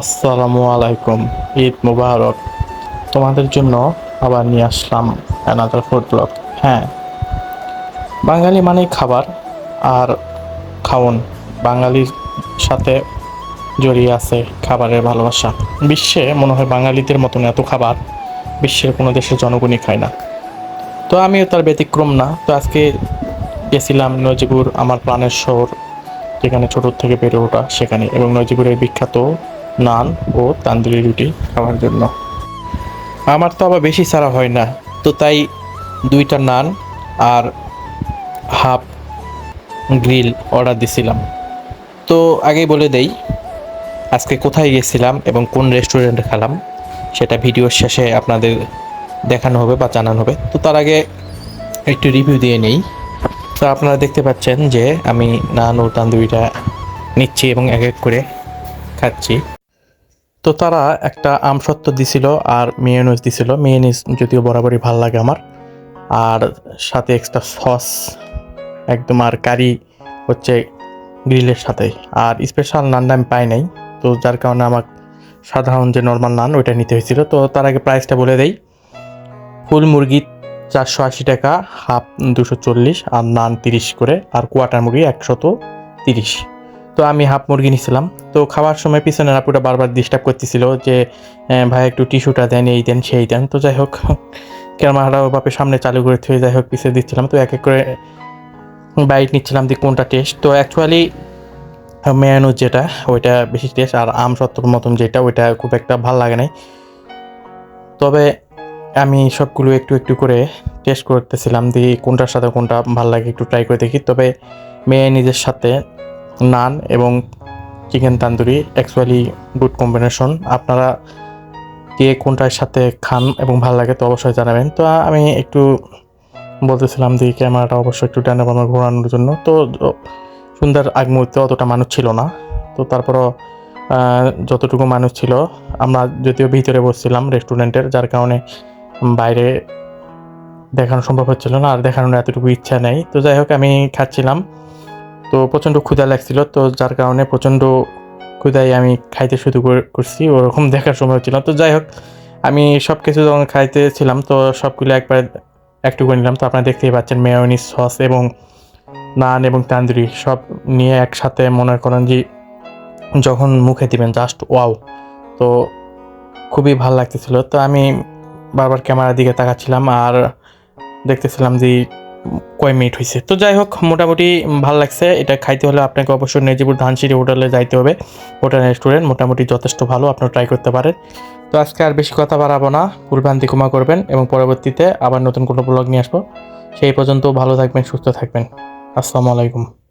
আসসালামু আলাইকুম, ঈদ মুবারক। তোমাদের জন্য আবার নিয়ে আসলাম অ্যানাদার ফুড ব্লগ হ্যাঁ বাঙালি মানেই খাবার আর খাওন। বাঙালির সাথে জড়িয়ে আছে খাবারের ভালোবাসা। বিশ্বে মনে হয় বাঙালিদের মতন এত খাবার বিশ্বের কোনো দেশের জনগণই খায় না। তো আমিও তার ব্যতিক্রম না। তো আজকে গেছিলাম নজিবুর আমার প্রাণের শহর, যেখানে ছোটোর থেকে বেড়ে ওঠা সেখানে। এবং নজিবুরের বিখ্যাত নান ও তান্দুরি রুটি খাওয়ার জন্য। আমার তো আবার বেশি ছাড়া হয় না। তো তাই দুইটা নান আর হাফ গ্রিল অর্ডার দিছিলাম। তো আগেই বলে দেই, আজকে কোথায় গেছিলাম এবং কোন রেস্টুরেন্টে খেলাম সেটা ভিডিওর শেষে আপনাদের দেখানো হবে বা জানানো হবে। তো তার আগে একটু রিভিউ দিয়ে নেই। তো আপনারা দেখতে পাচ্ছেন যে আমি নান ও তান্দুরিটা নিচ্ছি এবং এক এক করে খাচ্ছি। তো তারা একটা আমসত্ত্ব দিছিল আর মেয়নিজ দিছিল। মেয়নিজ যদিও বরাবরই ভালো লাগে আমার। আর সাথে এক্সট্রা সস একদম আর কারি হচ্ছে গ্রিলের সাথে। আর স্পেশাল নানটা আমি পাই নাই। তো যার কারণে আমার সাধারণ যে নর্মাল নান ওইটা নিতে হয়েছিল। তো তার আগে প্রাইসটা বলে দেই। ফুল মুরগি চারশো আশি টাকা, হাফ দুশো চল্লিশ আর নান তিরিশ করে। আর কোয়াটার মুরগি একশত তিরিশ। তো আমি হাফ মুরগি নিছিলাম। তো খাওয়ার সময় পিছনের আপুটা বারবার ডিস্টার্ব করতেছিল যে "এ, ভাই একটু টিস্যুটা দেন এই দেন সেই দেন। তো যাই হোক ক্যামেরাটাও বাপের সামনে চালু করে থুয়ে যাই হোক পিছিয়ে দিচ্ছিলাম। তো এক এক করে বাইট নিচ্ছিলাম যে কোনটা টেস্ট তো অ্যাকচুয়ালি মেয়ানুজ যেটা ওইটা বেশি টেস্ট আর আম সত্তর মতন যেটা ওইটা খুব একটা ভালো লাগে নাই। তবে আমি সবগুলো একটু একটু করে টেস্ট করতেছিলাম দিয়ে কোনটার সাথে কোনটা ভালো লাগে একটু ট্রাই করে দেখি। তবে মেয়ে নিজের সাথে নান এবং chicken tandoori actually good combination আপনারা কে কোনটার সাথে খান এবং ভালো লাগে তো অবশ্যই জানাবেন। তো আমি একটু বলতেছিলাম যে ক্যামেরাটা অবশ্যই একটু ডানে বামে ঘোরানোর জন্য। তো সুন্দর আগ মুহূর্তে অতটা মানুষ ছিল না। তো তারপরও যতটুকু মানুষ ছিল, আমরা যদিও ভিতরে বসছিলাম রেস্টুরেন্টের যার কারণে বাইরে দেখানো সম্ভব হচ্ছিল না, আর দেখানোর এতটুকু ইচ্ছা নেই। তো যাই হোক, আমি খাচ্ছিলাম। তো প্রচণ্ড ক্ষুধা লাগছিল, তো যার কারণে প্রচণ্ড ক্ষুধায় আমি খাইতে শুরু করে- করছি, ওরকম দেখার সময় ছিল তো যাই হোক, আমি সব কিছু যখন খাইতেছিলাম, তো সবগুলো একবার একটু করে নিলাম। তো আপনারা দেখতেই পাচ্ছেন মেয়নিস সস এবং নান এবং তান্দুরি সব নিয়ে একসাথে মনে করেন যে যখন মুখে দিবেন জাস্ট ওয়াও তো খুবই ভালো লাগতেছিল। তো আমি বারবার ক্যামেরার দিকে তাকাচ্ছিলাম আর দেখতেছিলাম যে কয় মিনিট হয়েছে তো যাই হোক মোটামুটি ভালো লাগছে। এটা খাইতে হলে আপনাকে অবশ্যই নেজিপুর ধানসিঁড়ি হোটেলে যাইতে হবে। হোটেল রেস্টুরেন্ট মোটামুটি যথেষ্ট ভালো আপনার ট্রাই করতে পারেন। তো আজকে আর বেশি কথা বাড়াবো না। ভুলভ্রান্তি ক্ষমা করবেন এবং পরবর্তীতে আবার নতুন কোনো ব্লগ নিয়ে আসব। সেই পর্যন্ত ভালো থাকবেন, সুস্থ থাকবেন। আসসালামু আলাইকুম।